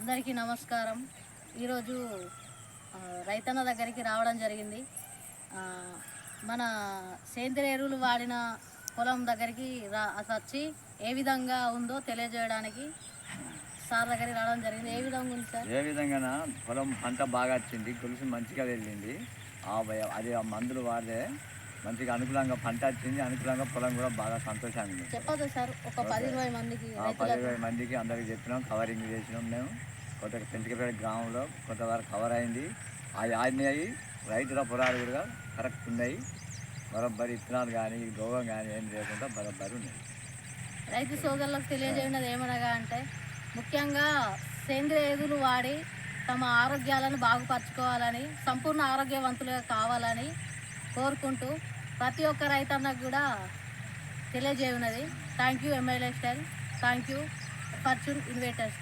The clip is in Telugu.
అందరికీ నమస్కారం. ఈరోజు రైతన్న దగ్గరికి రావడం జరిగింది. మన సేంద్రియ ఎరువులు వాడిన పొలం దగ్గరికి రా వచ్చి ఏ విధంగా ఉందో తెలియజేయడానికి సార్ దగ్గరికి రావడం జరిగింది. ఏ విధంగా ఉంది సార్? ఏ విధంగా పొలం పంట బాగా వచ్చింది గొలుసు మంచిగా వెళ్ళింది. అది ఆ మందులు వాడే మంచిగా అనుకూలంగా పంట వచ్చింది అనుకూలంగా పొలం కూడా బాగా సంతోషంగా ఉంది చెప్పదు సార్ ఒక పది ఇరవై మందికి రైతులకు పదివేల మందికి అందరికి చెప్పినాం కవరింగ్ చేసినాం మేము. కొంత పెంచకపేట గ్రామంలో కొంతవరకు కవర్ అయింది. అవి ఆడినాయి రైతుల పొలాలు కూడా కరెక్ట్ ఉన్నాయి. బరబ్బరి ఇత్తనాలు కానీ గోవం కానీ ఏం లేకుండా బరబ్బరి ఉన్నాయి. రైతు సోదరులకు తెలియజేయడం ఏమనగా అంటే ముఖ్యంగా సేంద్రియ ఎరువులు వాడి తమ ఆరోగ్యాలను బాగుపరచుకోవాలని సంపూర్ణ ఆరోగ్యవంతులుగా కావాలని కోరుకుంటూ ప్రతి ఒక్క రైతన్నకు కూడా తెలియజేయున్నది. Thank you MLA style thank you fortune investors